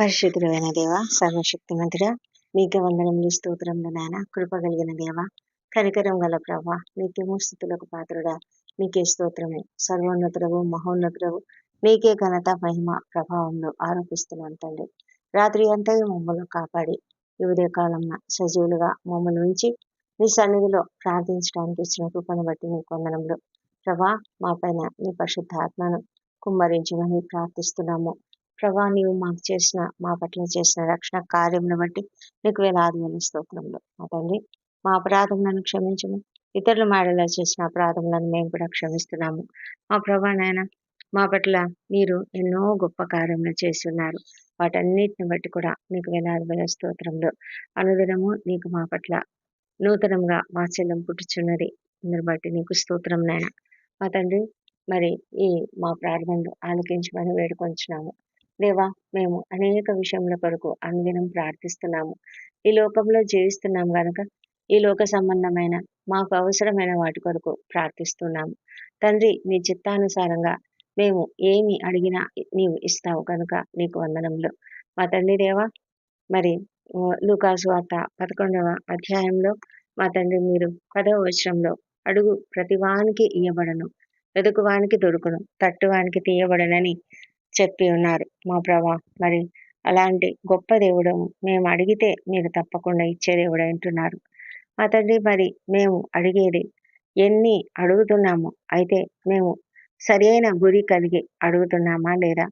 పరిశుద్ధుడైన దేవ సర్వశక్తిమంతుడ నీకు వందనములు స్తోత్రములు నాయన కృప కలిగిన దేవ కనికరం గల ప్రభ నిత్యము స్థుతులకు పాత్రుడా నీకే స్తోత్రమే. సర్వోన్నతుడవు మహోన్నతుడవు నీకే ఘనత మహిమ ప్రభావంలో ఆరోపిస్తున్నాను తండ్రి. రాత్రి అంతా మమ్మల్ని కాపాడి ఈ ఉదయకాలంన సజీవులుగా మమ్మల్ని ఉంచి నీ సన్నిధిలో ప్రార్థించడానికి ఇచ్చిన కృపను బట్టి నీ వందనములు. ప్రభా మా పైన నీ పరిశుద్ధ ఆత్మను కుమ్మరించమని ప్రార్థిస్తున్నాము. ప్రభా నీవు మాకు చేసిన మా పట్ల చేసిన రక్షణ కార్యమును బట్టి నీకు వేలాది వేల మా తండ్రి మా అపరాధములను క్షమించము. ఇతరులు మాడలా చేసిన అపరాధములను మేము కూడా క్షమిస్తున్నాము. మా ప్రభా నాయన మా పట్ల మీరు ఎన్నో గొప్ప కార్యములు చేస్తున్నారు. వాటన్నిటిని బట్టి కూడా నీకు వేలాది వేల స్తోత్రములు. అనుదినము నీకు మా పట్ల నూతనంగా వాత్సల్యం పుట్టుచున్నది. అందరి బట్టి నీకు స్తోత్రం నాయన. మా తండ్రి మరి ఈ మా ప్రార్థనలు ఆలకించమని వేడుకొంచున్నాము. దేవా మేము అనేక విషయముల కొరకు అనుదినం ప్రార్థిస్తున్నాము. ఈ లోకంలో జీవిస్తున్నాం కనుక ఈ లోక సంబంధమైన మాకు అవసరమైన వాటి కొరకు ప్రార్థిస్తున్నాము. తండ్రి నీ చిత్తానుసారంగా మేము ఏమి అడిగినా నీవు ఇస్తావు కనుక నీకు వందనంలో మా తండ్రి దేవా మరి లూకాసు వార్త పదకొండవ అధ్యాయంలో మా తండ్రి మీరు పదవ వచనంలో అడుగు ప్రతివానికి ఇయ్యబడను వెదుకువానికి దొరుకును తట్టువానికి తీయబడనని చెప్పి ఉన్నారు. మా ప్రభా మరి అలాంటి గొప్ప దేవుడు మేము అడిగితే మీరు తప్పకుండా ఇచ్చే దేవుడు అంటున్నారు. మా తండ్రి మరి మేము అడిగేది ఎన్ని అడుగుతున్నాము అయితే మేము సరైన గురి కలిగి అడుగుతున్నామా లేదా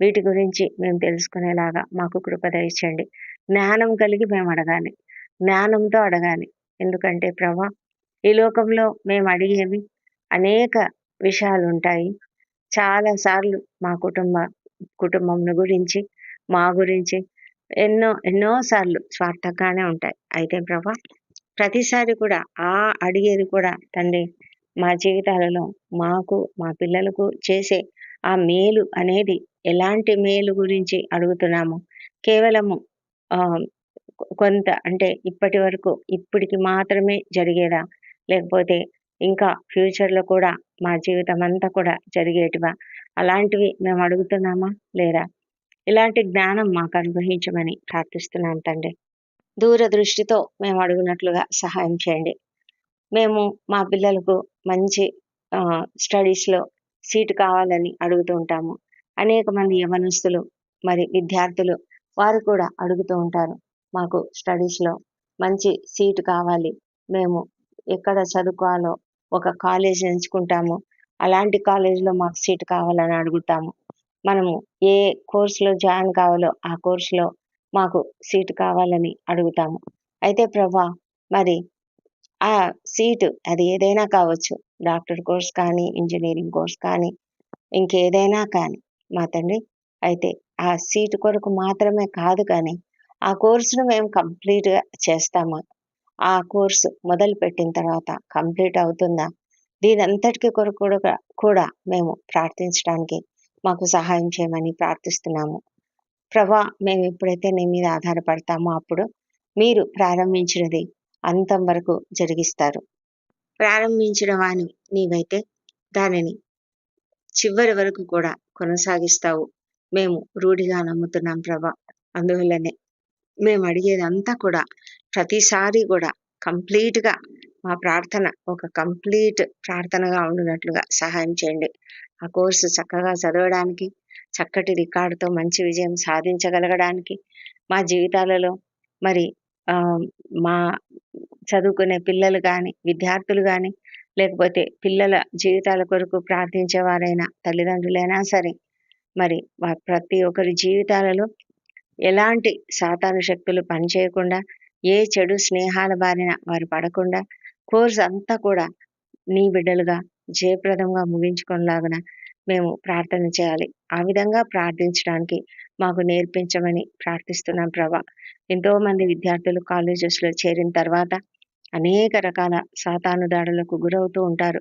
వీటి గురించి మేము తెలుసుకునేలాగా మాకు కృప ఇచ్చండి జ్ఞానం కలిగి మేము అడగాలి. జ్ఞానంతో అడగాలి. ఎందుకంటే ప్రభా ఈ లోకంలో మేము అడిగేవి అనేక విషయాలు ఉంటాయి చాలా సార్లు మా కుటుంబ కుటుంబం గురించి మా గురించి ఎన్నో ఎన్నో సార్లు స్వార్థంగానే ఉంటాయి. అయితే ప్రభా ప్రతిసారి కూడా ఆ అడిగేది కూడా తండ్రి మా జీవితాలలో మాకు మా పిల్లలకు చేసే ఆ మేలు అనేది ఎలాంటి మేలు గురించి అడుగుతున్నాము? కేవలము కొంత అంటే ఇప్పటి వరకు ఇప్పటికి మాత్రమే జరిగేదా? లేకపోతే ఇంకా ఫ్యూచర్లో కూడా మా జీవితం అంతా కూడా జరిగేటివా? అలాంటివి మేము అడుగుతున్నామా? లేదా? ఇలాంటి జ్ఞానం మాకు అనుగ్రహించమని ప్రార్థిస్తున్నాం తండ్రి. దూరదృష్టితో మేము అడుగునట్లుగా సహాయం చేయండి. మేము మా పిల్లలకు మంచి స్టడీస్లో సీటు కావాలని అడుగుతూ ఉంటాము. అనేక మంది యవనస్తులు మరి విద్యార్థులు వారు కూడా అడుగుతూ ఉంటారు. మాకు స్టడీస్లో మంచి సీటు కావాలి. మేము ఎక్కడ చదువుకోవాలో ఒక కాలేజ్ ఎంచుకుంటాము. అలాంటి కాలేజీలో మాకు సీట్ కావాలని అడుగుతాము. మనము ఏ కోర్సులో జాయిన్ కావాలో ఆ కోర్సులో మాకు సీటు కావాలని అడుగుతాము. అయితే ప్రభా మరి ఆ సీటు అది ఏదైనా కావచ్చు. డాక్టర్ కోర్స్ కానీ ఇంజనీరింగ్ కోర్స్ కానీ ఇంకేదైనా కానీ మా తండ్రి. అయితే ఆ సీటు కొరకు మాత్రమే కాదు కానీ ఆ కోర్సును మేము కంప్లీట్గా చేస్తామా. ఆ కోర్సు మొదలు పెట్టిన తర్వాత కంప్లీట్ అవుతుందా? దీని అంతటికి కొరకు కూడా మేము ప్రార్థించడానికి మాకు సహాయం చేయమని ప్రార్థిస్తున్నాము. ప్రభా మేము ఎప్పుడైతే నీ మీద ఆధారపడతామో అప్పుడు మీరు ప్రారంభించినది అంతం వరకు జరిగిస్తారు. ప్రారంభించిన వాణి నీవైతే దానిని చివరి వరకు కూడా కొనసాగిస్తావు. మేము రూఢిగా నమ్ముతున్నాం ప్రభా. అందువల్లనే మేము అడిగేదంతా కూడా ప్రతిసారి కూడా కంప్లీట్గా మా ప్రార్థన ఒక కంప్లీట్ ప్రార్థనగా ఉండినట్లుగా సహాయం చేయండి. ఆ కోర్సు చక్కగా చదవడానికి చక్కటి రికార్డుతో మంచి విజయం సాధించగలగడానికి మా జీవితాలలో మరి మా చదువుకునే పిల్లలు కానీ విద్యార్థులు కానీ లేకపోతే పిల్లల జీవితాల కొరకు ప్రార్థించేవారైనా తల్లిదండ్రులైనా సరే మరి ప్రతి ఒక్కరి జీవితాలలో ఎలాంటి సాతాను శక్తులు పనిచేయకుండా ఏ చెడు స్నేహాల బారిన వారు పడకుండా కోర్స్ అంతా కూడా నీ బిడ్డలుగా జయప్రదంగా ముగించుకునేలాగున మేము ప్రార్థన చేయాలి. ఆ విధంగా ప్రార్థించడానికి మాకు నేర్పించమని ప్రార్థిస్తున్నాం ప్రభా. ఎంతో మంది విద్యార్థులు కాలేజెస్లో చేరిన తర్వాత అనేక రకాల సాతాను దాడులకు గురవుతూ ఉంటారు.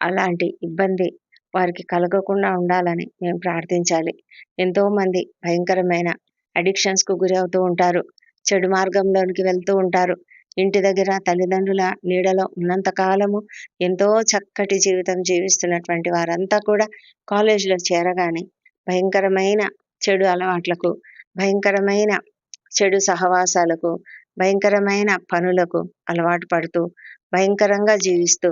అలాంటి ఇబ్బంది వారికి కలగకుండా ఉండాలని మేము ప్రార్థించాలి. ఎంతో మంది భయంకరమైన అడిక్షన్స్కు గురి అవుతూ ఉంటారు. చెడు మార్గంలోనికి వెళ్తూ ఉంటారు. ఇంటి దగ్గర తల్లిదండ్రుల నీడలో ఉన్నంత కాలము ఎంతో చక్కటి జీవితం జీవిస్తున్నటువంటి వారంతా కూడా కాలేజీలో చేరగానే భయంకరమైన చెడు అలవాట్లకు భయంకరమైన చెడు సహవాసాలకు భయంకరమైన పనులకు అలవాటు పడుతూ భయంకరంగా జీవిస్తూ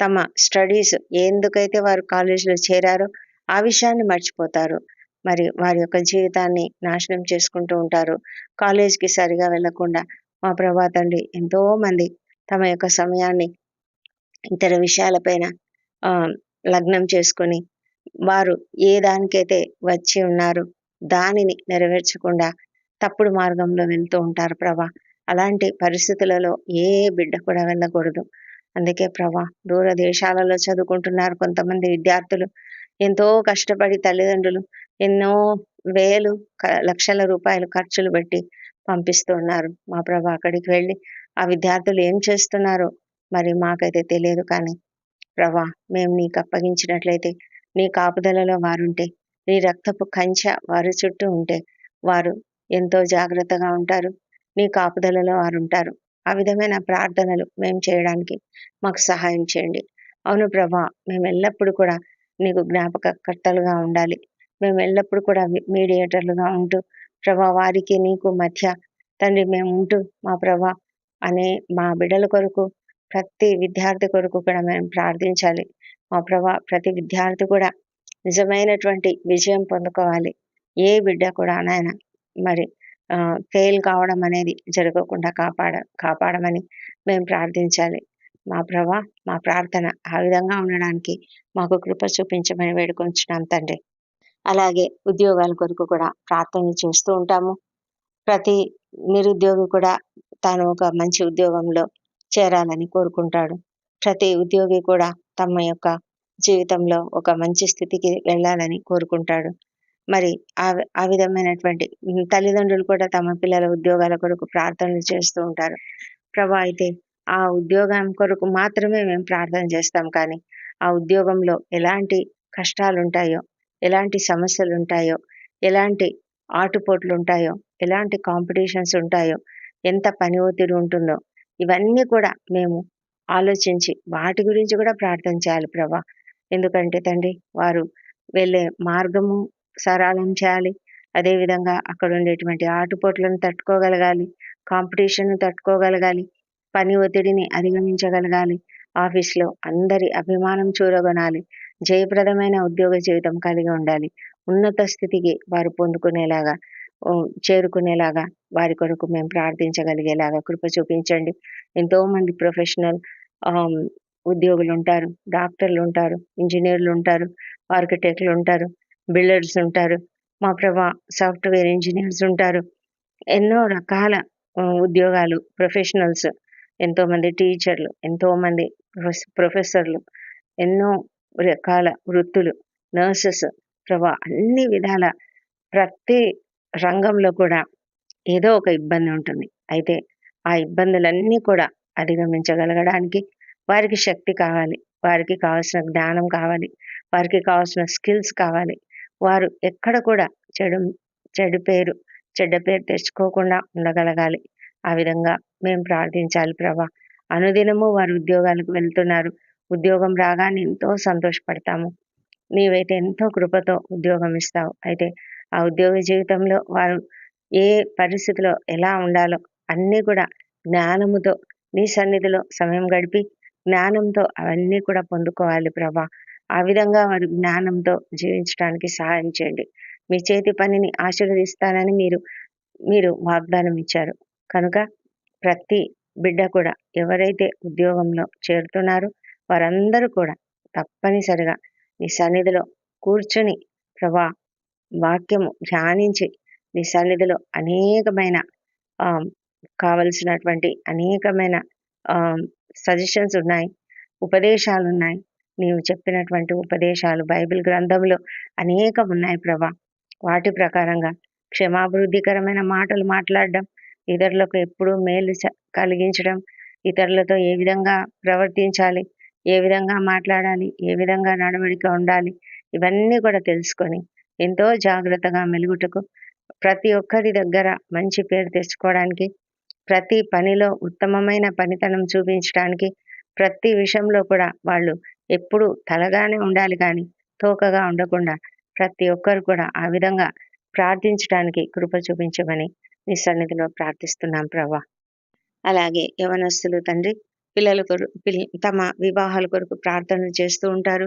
తమ స్టడీస్ ఎందుకైతే వారు కాలేజీలో చేరారో ఆ విషయాన్ని మర్చిపోతారు. మరి వారి యొక్క జీవితాన్ని నాశనం చేసుకుంటూ ఉంటారు. కాలేజ్కి సరిగా వెళ్ళకుండా మా ప్రభా తండ్రి ఎంతో మంది తమ యొక్క సమయాన్ని ఇతర విషయాలపైన లగ్నం చేసుకొని వారు ఏ దానికైతే వచ్చి ఉన్నారు దానిని నెరవేర్చకుండా తప్పుడు మార్గంలో వెళ్తూ ఉంటారు ప్రభా. అలాంటి పరిస్థితులలో ఏ బిడ్డ కూడా వెళ్ళకూడదు. అందుకే ప్రభా దూర దేశాలలో చదువుకుంటున్నారు కొంతమంది విద్యార్థులు. ఎంతో కష్టపడి తల్లిదండ్రులు ఎన్నో వేలు లక్షల రూపాయలు ఖర్చులు పెట్టి పంపిస్తున్నారు మా ప్రభా అక్కడికి వెళ్ళి. ఆ విద్యార్థులు ఏం చేస్తున్నారో మరి మాకైతే తెలియదు కానీ ప్రభా మేము నీకు అప్పగించినట్లయితే నీ కాపుదలలో వారుంటే నీ రక్తపు కంచె వారి చుట్టూ ఉంటే వారు ఎంతో జాగ్రత్తగా ఉంటారు నీ కాపుదలలో వారు ఉంటారు ఆ విధమైన ప్రార్థనలు మేము చేయడానికి మాకు సహాయం చేయండి. అవును ప్రభా మేము ఎల్లప్పుడూ కూడా నీకు జ్ఞాపకకర్తలుగా ఉండాలి. మేము ఎల్లప్పుడూ కూడా మీడియేటర్లుగా ఉంటూ ప్రభా వారికి నీకు మధ్య తండ్రి మేము ఉంటూ మా ప్రభా అనే మా బిడ్డల కొరకు ప్రతి విద్యార్థి కొరకు కూడా మేము ప్రార్థించాలి. మా ప్రభా ప్రతి విద్యార్థి కూడా నిజమైనటువంటి విజయం పొందుకోవాలి. ఏ బిడ్డ కూడా నాయన మరి ఫెయిల్ కావడం అనేది జరగకుండా కాపాడ కాపాడమని మేము ప్రార్థించాలి. మా ప్రభా మా ప్రార్థన ఆ విధంగా ఉండడానికి మాకు కృప చూపించమని వేడుకొంచున్నాం తండ్రి. అలాగే ఉద్యోగాల కొరకు కూడా ప్రార్థన చేస్తూ ఉంటాము. ప్రతి నిరుద్యోగి కూడా తాను ఒక మంచి ఉద్యోగంలో చేరాలని కోరుకుంటాడు. ప్రతి ఉద్యోగి కూడా తమ యొక్క జీవితంలో ఒక మంచి స్థితికి వెళ్ళాలని కోరుకుంటాడు. మరి ఆ ఆ విధమైనటువంటి తల్లిదండ్రులు కూడా తమ పిల్లల ఉద్యోగాల కొరకు ప్రార్థనలు చేస్తూ ఉంటారు. ప్రభా అయితే ఆ ఉద్యోగం కొరకు మాత్రమే మేము ప్రార్థన చేస్తాం కానీ ఆ ఉద్యోగంలో ఎలాంటి కష్టాలు ఉంటాయో ఎలాంటి సమస్యలు ఉంటాయో ఎలాంటి ఆటుపోట్లు ఉంటాయో ఎలాంటి కాంపిటీషన్స్ ఉంటాయో ఎంత పని ఒత్తిడి ఉంటుందో ఇవన్నీ కూడా మేము ఆలోచించి వాటి గురించి కూడా ప్రార్థన చేయాలి ప్రభా. ఎందుకంటే తండ్రి వారు వెళ్ళే మార్గము సరళం చేయాలి. అదేవిధంగా అక్కడ ఉండేటువంటి ఆటుపోట్లను తట్టుకోగలగాలి కాంపిటీషన్ను తట్టుకోగలగాలి పని ఒత్తిడిని అధిగమించగలగాలి ఆఫీస్లో అందరి అభిమానం చూరగొనాలి జయప్రదమైన ఉద్యోగ జీవితం కలిగి ఉండాలి. ఉన్నత స్థితికి వారు పొందుకునేలాగా చేరుకునేలాగా వారి కొరకు మేము ప్రార్థించగలిగేలాగా కృప చూపించండి. ఎంతో మంది ప్రొఫెషనల్ ఉద్యోగులు ఉంటారు డాక్టర్లు ఉంటారు ఇంజనీర్లు ఉంటారు ఆర్కిటెక్ట్లు ఉంటారు బిల్డర్స్ ఉంటారు మా ప్రభా సాఫ్ట్వేర్ ఇంజనీర్స్ ఉంటారు ఎన్నో రకాల ఉద్యోగాలు ప్రొఫెషనల్స్ ఎంతోమంది టీచర్లు ఎంతోమంది ప్రొఫెసర్లు ఎన్నో రకాల వృత్తులు నర్సెస్ ప్రభా అన్ని విధాల ప్రతి రంగంలో కూడా ఏదో ఒక ఇబ్బంది ఉంటుంది అయితే ఆ ఇబ్బందులన్నీ కూడా అధిగమించగలగడానికి వారికి శక్తి కావాలి వారికి కావాల్సిన జ్ఞానం కావాలి వారికి కావాల్సిన స్కిల్స్ కావాలి వారు ఎక్కడ కూడా చెడు చెడు పేరు చెడ్డ పేరు తెచ్చుకోకుండా ఉండగలగాలి ఆ విధంగా మేము ప్రార్థించాలి ప్రభా అనుదినము వారు ఉద్యోగాలకు వెళ్తున్నారు ఉద్యోగం రాగానే ఎంతో సంతోషపడతాము. నీవైతే ఎంతో కృపతో ఉద్యోగం ఇస్తావు. అయితే ఆ ఉద్యోగ జీవితంలో వారు ఏ పరిస్థితిలో ఎలా ఉండాలో అన్నీ కూడా జ్ఞానముతో నీ సన్నిధిలో సమయం గడిపి జ్ఞానంతో అవన్నీ కూడా పొందుకోవాలి ప్రభా. ఆ విధంగా వారు జ్ఞానంతో జీవించడానికి సహాయం చేయండి. మీ చేతి పనిని ఆశీర్వదిస్తానని మీరు మీరు వాగ్దానం ఇచ్చారు. కనుక ప్రతి బిడ్డ కూడా ఎవరైతే ఉద్యోగంలో చేరుతున్నారో వారందరూ కూడా తప్పనిసరిగా నీ సన్నిధిలో కూర్చొని ప్రభా వాక్యము ధ్యానించి నీ సన్నిధిలో అనేకమైన కావలసినటువంటి అనేకమైన సజెషన్స్ ఉన్నాయి ఉపదేశాలు ఉన్నాయి. నీవు చెప్పినటువంటి ఉపదేశాలు బైబిల్ గ్రంథంలో అనేకం ఉన్నాయి ప్రభా. వాటి ప్రకారంగా క్షమాభివృద్ధికరమైన మాటలు మాట్లాడడం ఇతరులకు ఎప్పుడూ మేలు కలిగించడం ఇతరులతో ఏ విధంగా ప్రవర్తించాలి ఏ విధంగా మాట్లాడాలి ఏ విధంగా నడవడిక ఉండాలి ఇవన్నీ కూడా తెలుసుకొని ఎంతో జాగ్రత్తగా మెలుగుటకు ప్రతి ఒక్కరి దగ్గర మంచి పేరు తెచ్చుకోవడానికి ప్రతి పనిలో ఉత్తమమైన పనితనం చూపించడానికి ప్రతి విషయంలో కూడా వాళ్ళు ఎప్పుడు తలగానే ఉండాలి కానీ తోకగా ఉండకుండా ప్రతి ఒక్కరు కూడా ఆ విధంగా ప్రార్థించడానికి కృప చూపించమని నీ సన్నిధిలో ప్రార్థిస్తున్నాం ప్రభా. అలాగే యవనస్తులు తండ్రి పిల్లల కొరకు పిల్ తమ వివాహాల కొరకు ప్రార్థనలు చేస్తూ ఉంటారు.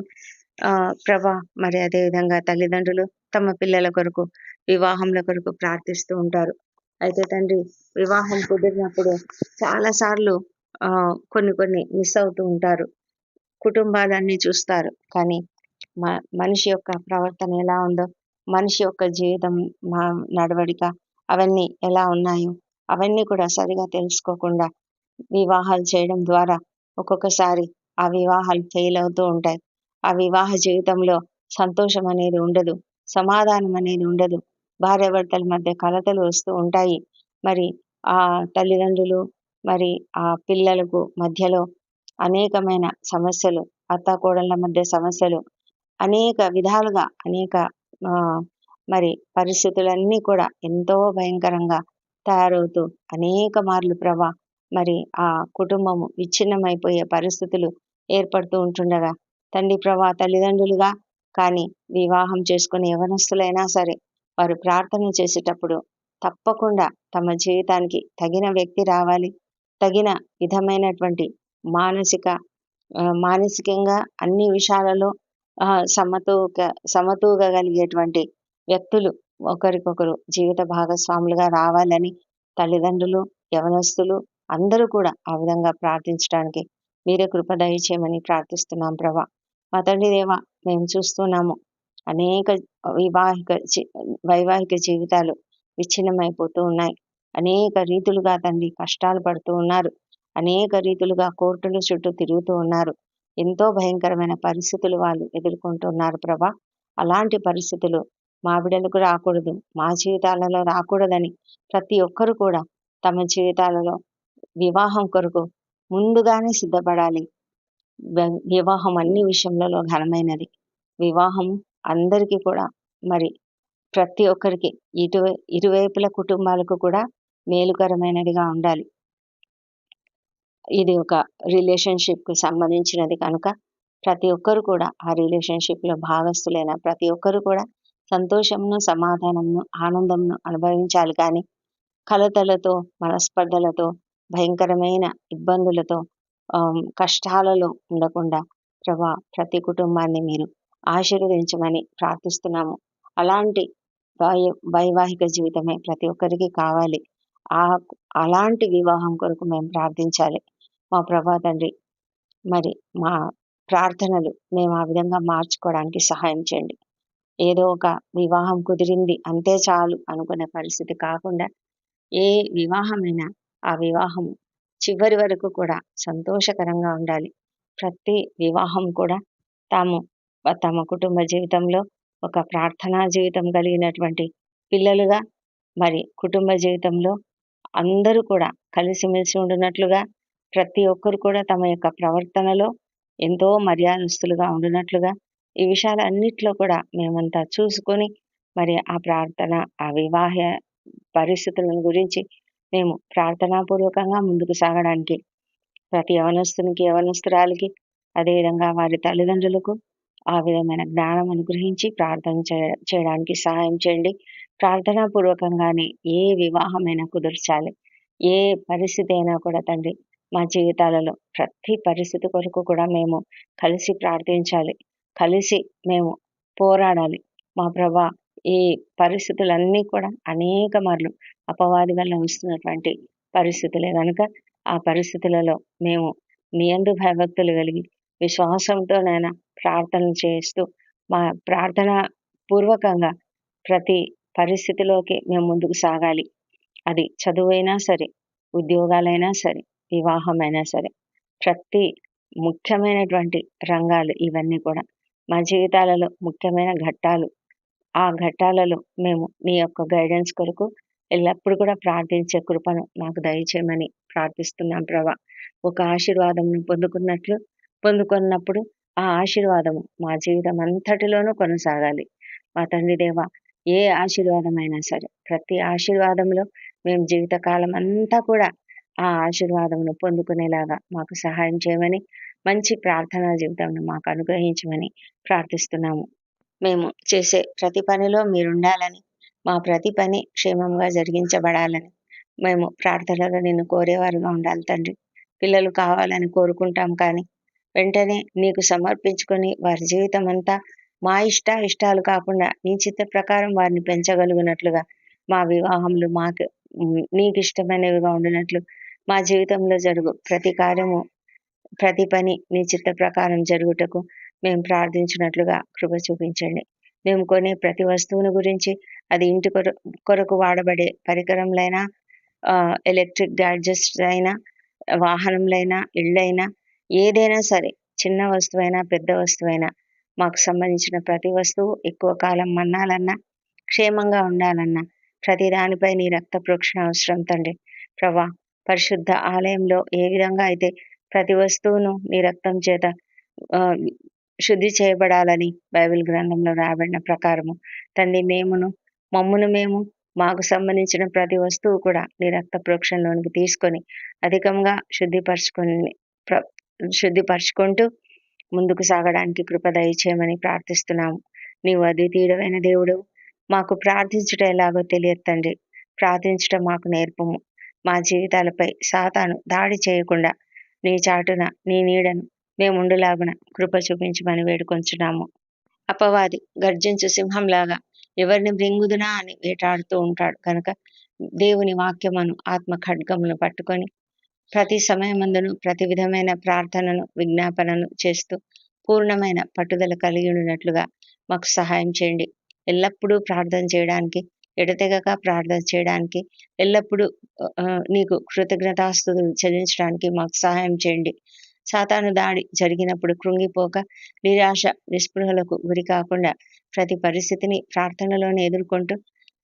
ఆ ప్రభా మరి అదే విధంగా తల్లిదండ్రులు తమ పిల్లల కొరకు వివాహంల కొరకు ప్రార్థిస్తూ ఉంటారు. అయితే తండ్రి వివాహం కుదిరినప్పుడు చాలా సార్లు ఆ కొన్ని కొన్ని మిస్ అవుతూ ఉంటారు. కుటుంబాలన్నీ చూస్తారు. కానీ మ మనిషి యొక్క ప్రవర్తన ఎలా ఉందో మనిషి యొక్క జీవితం మా నడవడిక అవన్నీ ఎలా ఉన్నాయో అవన్నీ కూడా సరిగా తెలుసుకోకుండా వివాహాలు చేయడం ద్వారా ఒక్కొక్కసారి ఆ వివాహాలు ఫెయిల్ అవుతూ ఉంటాయి. ఆ వివాహ జీవితంలో సంతోషం అనేది ఉండదు సమాధానం అనేది ఉండదు. భార్యాభర్తల మధ్య కలతలు వస్తూ ఉంటాయి. మరి ఆ తల్లిదండ్రులు మరి ఆ పిల్లలకు మధ్యలో అనేకమైన సమస్యలు అత్తాకోడళ్ళ మధ్య సమస్యలు అనేక విధాలుగా అనేక మరి పరిస్థితులన్నీ కూడా ఎంతో భయంకరంగా తయారవుతూ అనేక మార్లు ప్రభా మరి ఆ కుటుంబము విచ్ఛిన్నమైపోయే పరిస్థితులు ఏర్పడుతూ ఉంటుండగా తండ్రి ప్రభా తల్లిదండ్రులుగా కానీ వివాహం చేసుకుని యవనస్తులైనా సరే వారు ప్రార్థన చేసేటప్పుడు తప్పకుండా తమ జీవితానికి తగిన వ్యక్తి రావాలి. తగిన విధమైనటువంటి మానసిక మానసికంగా అన్ని విషయాలలో సమతూక సమతూగగలిగేటువంటి వ్యక్తులు ఒకరికొకరు జీవిత భాగస్వాములుగా రావాలని తల్లిదండ్రులు యవనస్తులు అందరూ కూడా ఆ విధంగా ప్రార్థించడానికి మీరే కృప దయచేయమని ప్రార్థిస్తున్నాం ప్రభా. మా తండ్రి దేవ మేము చూస్తున్నాము అనేక వివాహిక వైవాహిక జీవితాలు విచ్ఛిన్నమైపోతూ ఉన్నాయి. అనేక రీతులుగా తండ్రి కష్టాలు పడుతూ ఉన్నారు. అనేక రీతులుగా కోర్టుల చుట్టూ తిరుగుతూ ఉన్నారు. ఎంతో భయంకరమైన పరిస్థితులు వాళ్ళు ఎదుర్కొంటున్నారు ప్రభా. అలాంటి పరిస్థితులు మా బిడ్డలకు రాకూడదు మా జీవితాలలో రాకూడదని ప్రతి ఒక్కరు కూడా తమ జీవితాలలో వివాహం కొరకు ముందుగానే సిద్ధపడాలి. వివాహం అన్ని విషయంలో ఘనమైనది. వివాహం అందరికీ కూడా మరి ప్రతి ఒక్కరికి ఇటు ఇరువైపుల కుటుంబాలకు కూడా మేలుకరమైనదిగా ఉండాలి. ఇది ఒక రిలేషన్షిప్కి సంబంధించినది కనుక ప్రతి ఒక్కరు కూడా ఆ రిలేషన్షిప్లో భాగస్థులైన ప్రతి ఒక్కరు కూడా సంతోషంను సమాధానంను ఆనందంను అనుభవించాలి కానీ కలతలతో మనస్పర్ధలతో భయంకరమైన ఇబ్బందులతో కష్టాలలో ఉండకుండా ప్రభా ప్రతి కుటుంబాన్ని మీరు ఆశీర్వదించమని ప్రార్థిస్తున్నాము. అలాంటి వైవాహిక జీవితమే ప్రతి ఒక్కరికి కావాలి. ఆ అలాంటి వివాహం కొరకు మేము ప్రార్థించాలి. మా ప్రభా తండ్రి మరి మా ప్రార్థనలు మేము ఆ విధంగా మార్చుకోవడానికి సహాయం చేయండి. ఏదో ఒక వివాహం కుదిరింది అంతే చాలు అనుకునే పరిస్థితి కాకుండా ఏ వివాహమైనా ఆ వివాహం చివరి వరకు కూడా సంతోషకరంగా ఉండాలి. ప్రతి వివాహం కూడా తాము తమ కుటుంబ జీవితంలో ఒక ప్రార్థనా జీవితం కలిగినటువంటి పిల్లలుగా మరి కుటుంబ జీవితంలో అందరూ కూడా కలిసిమెలిసి ఉండినట్లుగా ప్రతి ఒక్కరు కూడా తమ యొక్క ప్రవర్తనలో ఎంతో మర్యాదస్తులుగా ఉండినట్లుగా ఈ విషయాలన్నిట్లో కూడా మేమంతా చూసుకొని మరి ఆ ప్రార్థన ఆ వివాహ పరిస్థితులను గురించి మేము ప్రార్థనాపూర్వకంగా ముందుకు సాగడానికి ప్రతి యవనస్తునికి యవనస్తురాలకి అదేవిధంగా వారి తల్లిదండ్రులకు ఆ విధమైన జ్ఞానం అనుగ్రహించి ప్రార్థన చేయడానికి సహాయం చేయండి. ప్రార్థనాపూర్వకంగానే ఏ వివాహమైనా కుదర్చాలి. ఏ పరిస్థితి అయినా కూడా తండ్రి మా జీవితాలలో ప్రతి పరిస్థితి కొరకు కూడా మేము కలిసి ప్రార్థించాలి. కలిసి మేము పోరాడాలి. మా ప్రభా ఈ పరిస్థితులన్నీ కూడా అనేక మార్లు అపవాది వల్ల వస్తున్నటువంటి పరిస్థితులే. కనుక ఆ పరిస్థితులలో మేము మీ అందు భయభక్తులు కలిగి విశ్వాసంతోనైనా ప్రార్థనలు చేస్తూ మా ప్రార్థన పూర్వకంగా ప్రతి పరిస్థితిలోకి మేము ముందుకు సాగాలి. అది చదువైనా సరే ఉద్యోగాలైనా సరే వివాహమైనా సరే ప్రతి ముఖ్యమైనటువంటి రంగాలు ఇవన్నీ కూడా మా జీవితాలలో ముఖ్యమైన ఘట్టాలు ఆ ఘట్టాలలో మేము నీ యొక్క గైడెన్స్ కొరకు ఎల్లప్పుడూ కూడా ప్రార్థించే కృపను మాకు దయచేయమని ప్రార్థిస్తున్నాం ప్రభా. ఒక ఆశీర్వాదం పొందుకున్నట్లు పొందుకున్నప్పుడు ఆ ఆశీర్వాదము మా జీవితం అంతటిలోనూ కొనసాగాలి. మా తండ్రి దేవ ఏ ఆశీర్వాదమైనా సరే ప్రతి ఆశీర్వాదంలో మేము జీవితకాలం అంతా కూడా ఆ ఆశీర్వాదమును పొందుకునేలాగా మాకు సహాయం చేయమని మంచి ప్రార్థనా జీవితంను మాకు అనుగ్రహించమని ప్రార్థిస్తున్నాము. మేము చేసే ప్రతి పనిలో మీరుండాలని మా ప్రతి పని క్షేమంగా జరిగించబడాలని. మేము ప్రార్థనలో నిన్ను కోరేవారుగా ఉండాలి తండ్రి. పిల్లలు కావాలని కోరుకుంటాం కానీ వెంటనే నీకు సమర్పించుకొని వారి జీవితం అంతా మా ఇష్ట ఇష్టాలు కాకుండా నీ చిత్త ప్రకారం వారిని పెంచగలిగినట్లుగా మా వివాహంలో మాకు నీకు ఇష్టమైనవిగా ఉండినట్లు మా జీవితంలో జరుగు ప్రతి కార్యము ప్రతి పని నీ చిత్త ప్రకారం జరుగుటకు మేము ప్రార్థించినట్లుగా కృప చూపించండి. మేము కొనే ప్రతి వస్తువుని గురించి అది ఇంటి కొరకు వాడబడే పరికరంలైనా ఎలక్ట్రిక్ గ్యాడ్జెట్స్ అయినా వాహనంలైనా ఇళ్ళైనా ఏదైనా సరే చిన్న వస్తువైనా పెద్ద వస్తువైనా మాకు సంబంధించిన ప్రతి వస్తువు ఎక్కువ కాలం మన్నాలన్నా క్షేమంగా ఉండాలన్నా ప్రతి దానిపై నీ రక్త ప్రోక్షణ అవసరం తండ్రి. ప్రభా పరిశుద్ధ ఆలయంలో ఏ విధంగా అయితే ప్రతి వస్తువును నీ రక్తం చేత శుద్ధి చేయబడాలని బైబిల్ గ్రంథంలో రాబడిన ప్రకారము. తండ్రి మేమును మమ్మును మేము మాకు సంబంధించిన ప్రతి వస్తువు కూడా నీ రక్త ప్రోక్షణలోనికి తీసుకొని అధికంగా శుద్ధిపరచుకొని శుద్ధిపరచుకుంటూ ముందుకు సాగడానికి కృప దయచేయమని ప్రార్థిస్తున్నాము. నీవు అద్వితీయుడమైన దేవుడు మాకు ప్రార్థించుట ఎలాగో తెలియదు తండ్రి. ప్రార్థించటం మాకు నేర్పము. మా జీవితాలపై సాతాను దాడి చేయకుండా నీ చాటున నీ నీడను మేముండులాగున కృప చూపించమని వేడుకొంచున్నాము. అపవాది గర్జించు సింహంలాగా ఎవరిని బ్రింగుదునా అని వేటాడుతూ ఉంటాడు. కనుక దేవుని వాక్యమును ఆత్మ ఖడ్గమును పట్టుకొని ప్రతి సమయమందును ప్రతి విధమైన ప్రార్థనను విజ్ఞాపనను చేస్తూ పూర్ణమైన పట్టుదల కలిగి ఉన్నట్లుగా మాకు సహాయం చేయండి. ఎల్లప్పుడూ ప్రార్థన చేయడానికి ఎడతెగక ప్రార్థన చేయడానికి ఎల్లప్పుడూ నీకు కృతజ్ఞతాస్తుతులు చెల్లించడానికి మాకు సహాయం చేయండి. సాతాను దాడి జరిగినప్పుడు కృంగిపోక నిరాశ నిస్పృహలకు గురి కాకుండా ప్రతి పరిస్థితిని ప్రార్థనలోనే ఎదుర్కొంటూ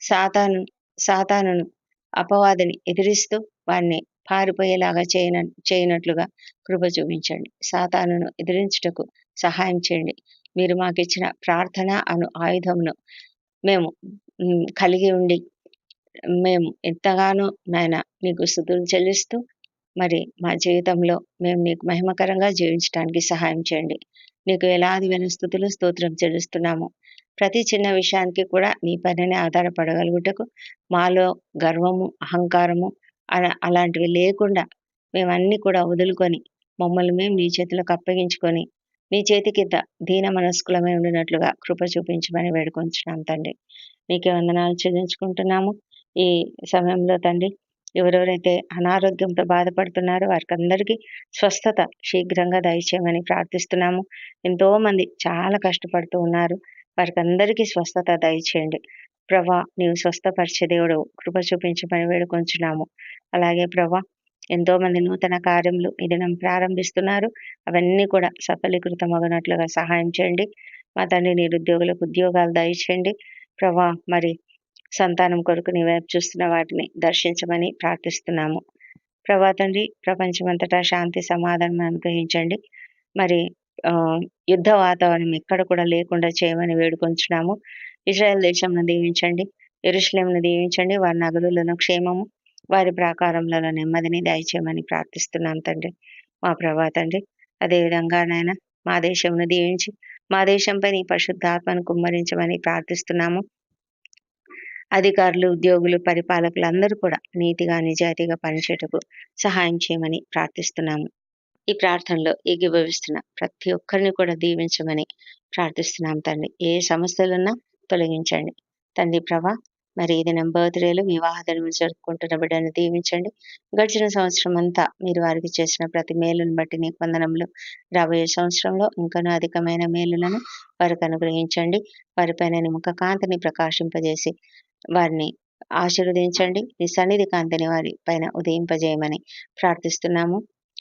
సాతాను సాతానును అపవాదిని ఎదిరిస్తూ వారిని పారిపోయేలాగా చేయన చేయనట్లుగా కృప చూపించండి. సాతానును ఎదిరించుటకు సహాయం చేయండి. మీరు మాకిచ్చిన ప్రార్థన అను ఆయుధమును మేము కలిగి ఉండి మేము ఎంతగానో నాయన మీకు స్థుతులు చెల్లిస్తూ మరి మా జీవితంలో మేము నీకు మహిమకరంగా జీవించడానికి సహాయం చేయండి. నీకు ఎలాది వెనుస్థుతులు స్తోత్రం చెల్లిస్తున్నాము. ప్రతి చిన్న విషయానికి కూడా నీ పనిని ఆధారపడగలుగుటకు మాలో గర్వము అహంకారము అలాంటివి లేకుండా మేమన్నీ కూడా వదులుకొని మమ్మల్ని మేము నీ చేతులకు అప్పగించుకొని నీ చేతి కింద దీన మనస్కులమై ఉండినట్లుగా కృప చూపించమని వేడుకొంచున్నాం తండ్రి. నీకే వందనాలు చెల్లించుకుంటున్నాము ఈ సమయంలో తండ్రి. ఎవరెవరైతే అనారోగ్యంతో బాధపడుతున్నారో వారికి అందరికీ స్వస్థత శీఘ్రంగా దయచేయమని ప్రార్థిస్తున్నాము. ఎంతో మంది చాలా కష్టపడుతూ ఉన్నారు. వారికి అందరికీ స్వస్థత దయచేయండి. ప్రభా నీవు స్వస్థపరిచే దేవుడు కృప చూపించమని వేడుకొంచున్నాము. అలాగే ప్రభా ఎంతో మంది నూతన కార్యములు ఈ దినం ప్రారంభిస్తున్నారు. అవన్నీ కూడా సఫలీకృతమగినట్లుగా సహాయం చేయండి. మా తండ్రి నిరుద్యోగులకు ఉద్యోగాలు దయచేయండి. ప్రభా మరి సంతానం కొరకు నీ వైపు చూస్తున్న వాటిని దర్శించమని ప్రార్థిస్తున్నాము. ప్రభా తండ్రి ప్రపంచమంతటా శాంతి సమాధానం అనుగ్రహించండి. మరి యుద్ధ వాతావరణం ఎక్కడ కూడా లేకుండా చేయమని వేడుకొంచున్నాము. ఇజ్రాయెల్ దేశంను దీవించండి ఎరుశ్లేంను దీవించండి వారి నగరులను క్షేమము వారి ప్రాకారంలో నెమ్మదిని దయచేయమని ప్రార్థిస్తున్నాం తండ్రి. మా ప్రభా తండ్రి అదేవిధంగా నాయన మా దేశంను దీవించి మా దేశంపై నీ పరిశుద్ధాత్మను కుమ్మరించమని ప్రార్థిస్తున్నాము. అధికారులు ఉద్యోగులు పరిపాలకులు అందరూ కూడా నీతిగా నిజాయితీగా పనిచేటకు సహాయం చేయమని ప్రార్థిస్తున్నాము. ఈ ప్రార్థనలో ఏకీభవిస్తున్న ప్రతి ఒక్కరిని కూడా దీవించమని ప్రార్థిస్తున్నాం తండ్రి. ఏ సమస్యలున్నా తొలగించండి. తండ్రి ప్రభా మరి ఏదైనా నా బర్త్డేలు వివాహ దినములు జరుపుకుంటున్న బిడ్డను దీవించండి. గడిచిన సంవత్సరం అంతా మీరు వారికి చేసిన ప్రతి మేలును బట్టి నీ వందనములు. రాబోయే సంవత్సరంలో ఇంకనూ అధికమైన మేలులను వారికి అనుగ్రహించండి. వారిపైన పైన ముఖ కాంతిని ప్రకాశింపజేసి వారిని ఆశీర్వదించండి. నీ సన్నిధి కాంతిని వారి పైన ఉదయింపజేయమని ప్రార్థిస్తున్నాము.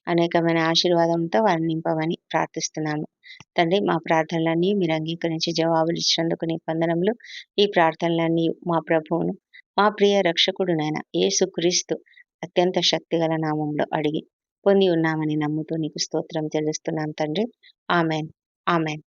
అనేకమైన ఆశీర్వాదంతో వారిని నింపమని ప్రార్థిస్తున్నాము. తండ్రి మా ప్రార్థనలన్నీ మీరు అంగీకరించి జవాబులు ఇచ్చినందుకు నీ ఈ ప్రార్థనలన్నీ మా ప్రభువును మా ప్రియ రక్షకుడునైన యేసుక్రీస్తు అత్యంత శక్తిగల నామంలో అడిగి పొంది ఉన్నామని నమ్ముతూ నీకు స్తోత్రం తెలుస్తున్నాం తండ్రి. ఆమెన్. ఆమెన్.